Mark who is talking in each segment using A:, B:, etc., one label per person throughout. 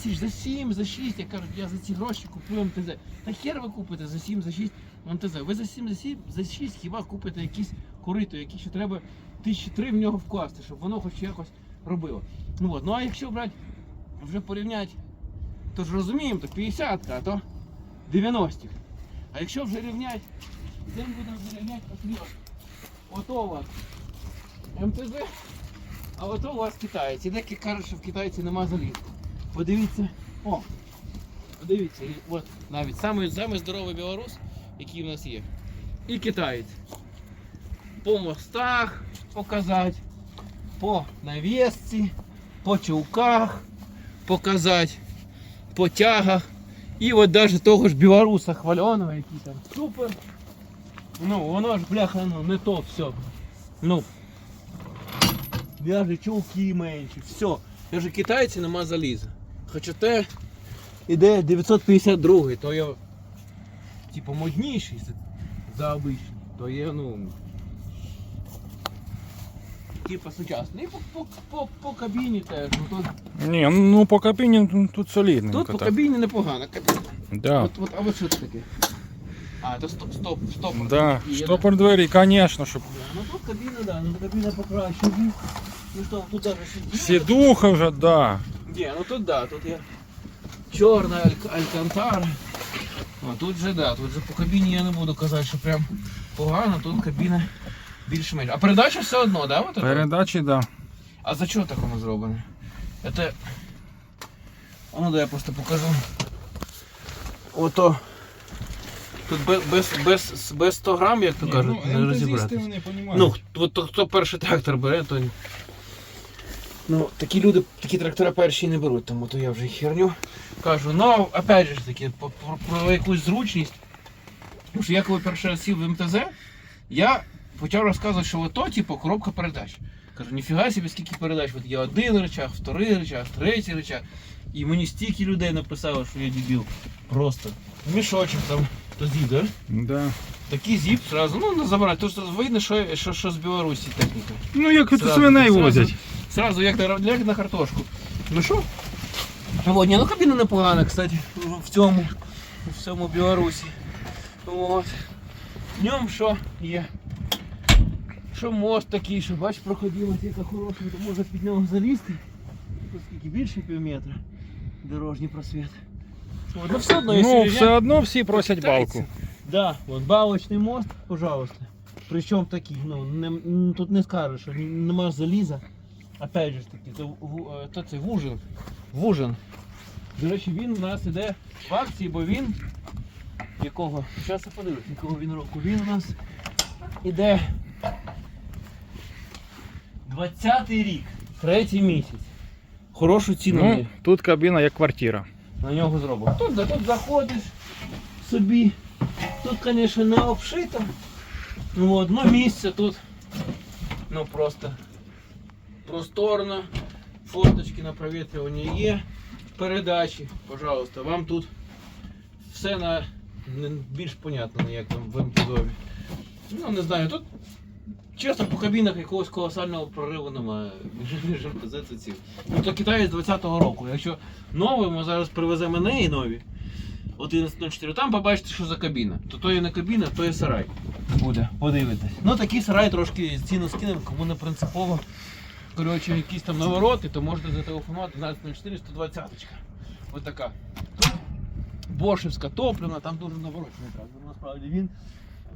A: тисяч, за 7, за 6. Я кажу, я за ці гроші куплю МТЗ. Та хер ви купите за 7, за 6 МТЗ. Ви за 7, за 7, за 6 хіба купите якісь корито, які ще треба тисячі три в нього вкласти, щоб воно хоч якось робило. Ну от, ну а якщо брати, вже порівняти, то ж розуміємо, то 50, а то 90. А якщо вже рівняти, де ми будемо рівняти от Ото у вас МТЗ, а ото у вас китаєць. І деякі кажуть, що в китайці нема заліза. Подивіться. О! Подивіться, от навіть самий, самий здоровий білорус, який в нас є. І китаєць. По мостах показати, по навісці, по чулках показати, по тягах. І от навіть того ж білоруса хваленого, який там супер. Ну, воно ж бляха, ну не то все. Ну. В'яже чулки менші, все. Я ж китайці нема заліза. Хоча те іде 952, то є типу модніший за, обичний. То є, ну. Типа сучасний. І по, по, по, по кабіні теж. Ну, тут
B: Ні, ну по кабіні тут солідненько
A: тут по кабіні непогано. Кабіна.
B: Да.
A: От, от, а от що це таке? А, це стоп, стоп, стоп.
B: Да. Штопор двері, звісно, щоб
A: Ну тут кабіна, да, ну кабіна покращена. Ну що, тут даже сидіння.
B: сідуха вже, да.
A: Ні, ну тут да, тут є чорна аль- алькантара. А тут же да, тут же по кабіні я не буду казати, що прям погано, тут кабіна більш-менш. А передача все одно, да? Вот это?
B: Передачі, да.
A: А за чого так воно зроблено? Это... А ну да я просто покажу. Ото. Тут без, без, без, без 100 грам, як то кажуть, не розібрати.
B: не розуміють.
A: Ну, от то, хто перший трактор бере, то. Ну, такі люди, такі трактори перші не беруть, тому то я вже херню кажу. Ну, опять же таки, про, про якусь зручність. Тому що я коли перший раз сів в МТЗ, я почав розказувати, що ото, типу, коробка передач. Кажу, ніфіга собі, скільки передач. От є один речах, вторий речах, третій речах. І мені стільки людей написало, що я дебіл. Просто. Мішочок там, то з'їв, да?
B: Да.
A: Такий зіп сразу, ну не забирати. Тож видно, що, що, що з Білорусі техніка.
B: Ну як
A: Сразу,
B: свиней возять.
A: Сразу, як на, як на картошку. Ну що? От, ні, ну кабіна непогана, кстати, в цьому, в цьому Білорусі. От. В ньому що є? Що мост такий, що бач, проходимость яка хороша, то можна під нього залізти. Тут скільки більше пів метра. Дорожній просвіт. От, ну все одно, якщо
B: Ну, все одно всі просять
A: Китайці.
B: балку.
A: Да, вот балочный мост, пожалуйста. Причем такий, ну, не, м, тут не скажеш, що н- нема заліза. Опять же таки, то, е, то це вужин. Вужин. До речі, він у нас іде в акції, бо він. Якого? Зараз я подивлюсь, якого він року. Він у нас іде 20-й рік, третій місяць. Хорошу ціну
B: Ну, тут кабіна як квартира.
A: на нього зроблено. Тут, да, тут заходиш собі. Тут, звісно, не обшито. Ну, от, ну місце тут ну просто просторно. Форточки на провітрювання є. Передачі, пожалуйста, вам тут все на більш понятно, як там в МТЗові. Ну, не знаю, тут чесно по кабінах якогось колосального прориву немає. Між МТЗ це ці. Ну китаєць 20-го року. Якщо новий, ми зараз привеземо неї нові. 11.04, там побачите, що за кабіна. То то є не кабіна, то є сарай. Буде, подивитесь. Ну такий сарай трошки ціну скинемо, кому не принципово. Коротше, якісь там навороти, то можете зателефонувати 12.04 120. Ось така. Бошевська топлена, там дуже наворочена правда. Насправді він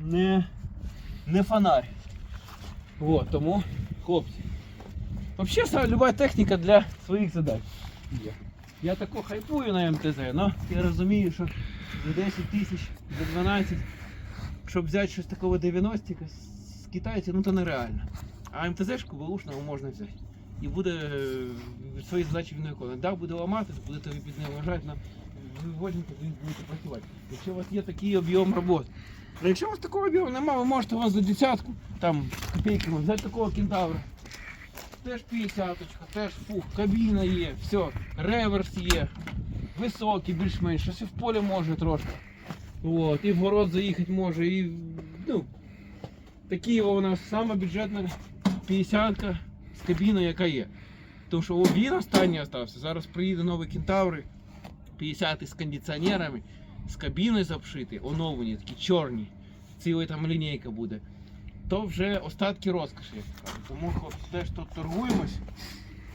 A: не, не фонарь. Вот, тому, хлопці. Взагалі, люба техніка для своїх задач. є. Я тако хайпую на МТЗ, але я розумію, що за 10 тисяч, за 12, щоб взяти щось такого 90 з китайців, ну то нереально. А МТЗ-шку бушного можна взяти. І буде е, свої задачі він виконувати. Да, буде ламатись, будете ви під ним вважати, але ви возьмете, ви будете працювати. Якщо у вас є такий об'єм роботи. А якщо у вас такого об'єму немає, ви можете у вас за десятку, там копійками, взяти такого кентавра. Теж 50 теж фух, кабіна є, все, реверс є, високий, більш-менш, щось і в полі може трошки. От, і в город заїхати може, і ну, такі у нас сама бюджетна 50 з кабіною, яка є. Тому що о, він останній остався. Зараз приїде новий кентаври, 50 з кондиціонерами, з кабіною запшити, оновлені, такі чорні. Ціла там лінійка буде. То вже остатки розкоші. Тому хлопці теж тут торгуємось.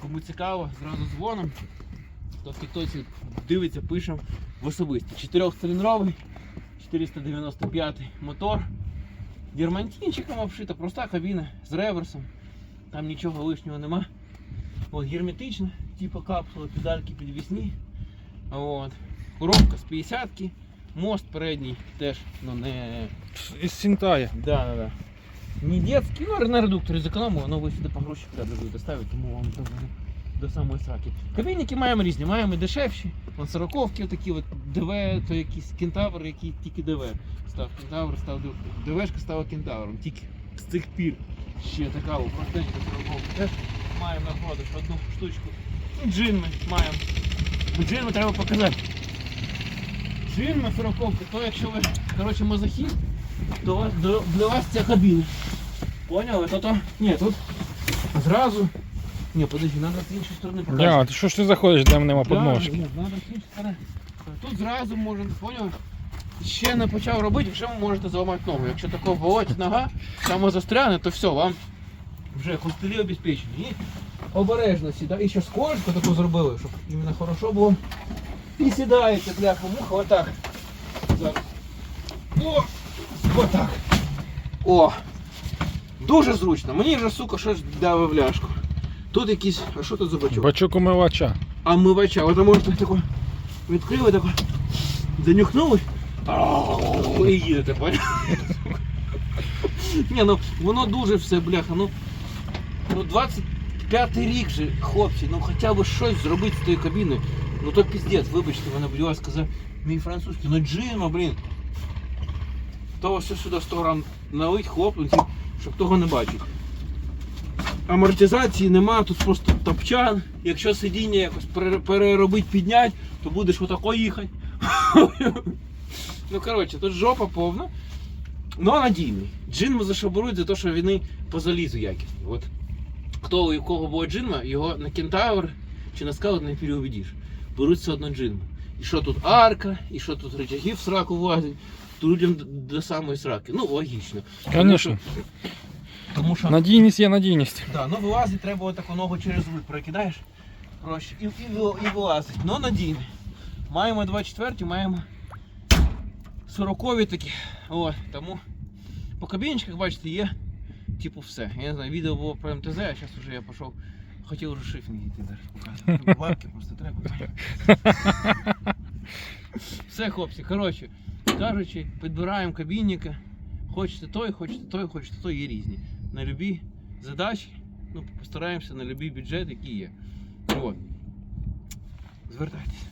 A: Кому цікаво, зразу дзвоном. Хто в тіктоці дивиться, пишемо в особисті. Чотирьохциліндровий, 495 мотор. Дірмантинчиком обшита, проста кабіна з реверсом. Там нічого лишнього нема. От, герметична, типу капсула, педальки підвісні. От. Коробка з 50-ки. Мост передній теж, ну не.
B: Із Сінтая.
A: Да, да, да. Не детский, ну на редукторі зекономили, але ви сюди по гроші треба будете ставити, тому вам буде до самої сраки. Кабінники маємо різні, маємо і дешевші, сороковки такі от ДВ, то якийсь кентавр, який тільки ДВ став кентавр, став ДВ. ДВшка стала кентавром, тільки з цих пір. Ще така о, простенька. Теж маємо на продаж одну штучку. І джин ми маємо. Ну, Джин ми треба показати. Джин ми сороковка, то якщо ви, коротше, мазохіст, то для вас ця кабіна. Поняли? То то. Ні, тут зразу. Ні, подожди, треба з іншої сторони показати.
B: Я, ти що ж ти заходиш, де нема подножки?
A: ні, надо з іншої сторони. Тут зразу можна, поняли? Ще не почав робити, вже ви можете зламати ногу. Якщо такого болотить нога, саме застряне, то все, вам вже костелі обезпечені. І обережно сідає. І ще скользко таку зробили, щоб іменно хорошо було. І сідаєте, бляха, муха, отак. Зараз. О! Отак. О! Дуже зручно. Мені вже, сука, щось дали в ляшку. Тут якийсь. А що тут за бачок?
B: Бачок умивача.
A: А омивача. От можете тако відкрили, тако занюхнули. І їдете, понял? Ні, ну воно дуже все, бляха, ну. Ну 25 рік же, хлопці, ну хоча б щось зробити з тою кабіною. Ну то піздець, вибачте, мене, будь ласка, за мій французький. Ну джима, блін. То все сюди 100 грам налить, хлопнуть, щоб того не бачить. Амортизації нема, тут просто топчан. Якщо сидіння якось пере- переробити, підняти, то будеш отако їхати. Ну коротше, тут жопа повна. Ну надійний. Джинма зашабурують за те, що вони по залізу якісні. От хто у кого була джинма, його на кентавр чи на скаут не переубедиш. Беруть все одно джинму. І що тут арка, і що тут рычаги в сраку влазять, то людям до самої сраки. Ну, логічно.
B: Звісно.
A: Тому що
B: Надійність є надійність.
A: Да, ну вилазить, треба отаку ногу через руль прокидаєш. Проще. І, і, і вилазить. Ну надійний. Маємо 24, маємо 40 такі. От, тому по кабіночках, бачите, є типу все. Я не знаю, відео було про МТЗ, а зараз вже я пішов. Хотів вже шифінг йти зараз показувати. Бабки просто треба. Все, хлопці, коротше, кажучи, підбираємо кабінника. Хочете той, хочете той, хочете той, є різні. На любі задачі, ну, постараємося на любий бюджет, який є. От. Звертайтеся.